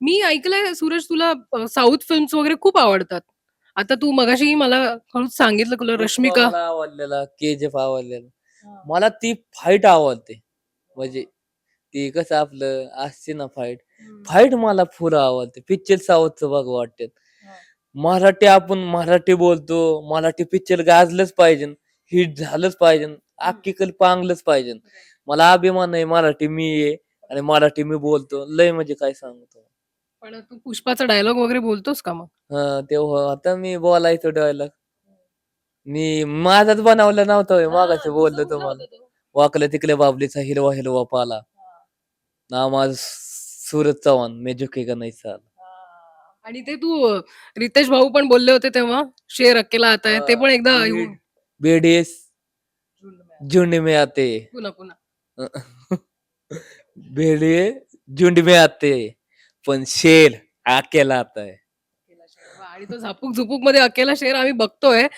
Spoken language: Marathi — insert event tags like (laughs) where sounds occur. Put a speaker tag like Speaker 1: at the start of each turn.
Speaker 1: मी ऐकलंय सूरज तुला साऊथ फिल्म्स वगैरे खूप आवडतात. आता तू मगाशी मला हळूच सांगितलं तुला रश्मिका.
Speaker 2: मला आवडलेला के जी आवडलेला. मला ती फाईट आवडते. म्हणजे ती कसं आपलं असते ना फाईट फाईट मला पुरं आवडते. पिक्चर साऊथचं बघ वाटते. मराठी आपण मराठी बोलतो मराठी पिक्चर गाजलंच पाहिजे हिट झालंच पाहिजे अख्खीकल पांगलंच पाहिजे. मला अभिमान आहे मराठी मी आहे आणि मराठी मी बोलतो. लय म्हणजे काय सांगतो
Speaker 1: पण तू पुष्पाचा डायलॉग वगैरे बोलतोस का मग?
Speaker 2: हा तेव्हा आता मी बोलायचो डायलॉग. मी माझाच बनवलं नव्हतं होय, मागाशी बोललो तुम्हाला. वाकलं तिकल्या बाबलीचा हिरवा हिरवा पाला. नाव माझं सूरज चव्हाण मी झुकेगा नाही साल
Speaker 1: आणि ते तू अ, रितेश भाऊ पण बोलले होते तेव्हा शेर अकेला आता है ते पण एकदा येऊन-
Speaker 2: बेडीस झुंड में आते
Speaker 1: पुन्हा पुन्हा. (laughs)
Speaker 2: भेड़िए झुंड में आते पण शेर अकेला आता
Speaker 1: आहे. आणि तो झापूक झुपूकमध्ये अकेला शेर आम्ही बघतोय.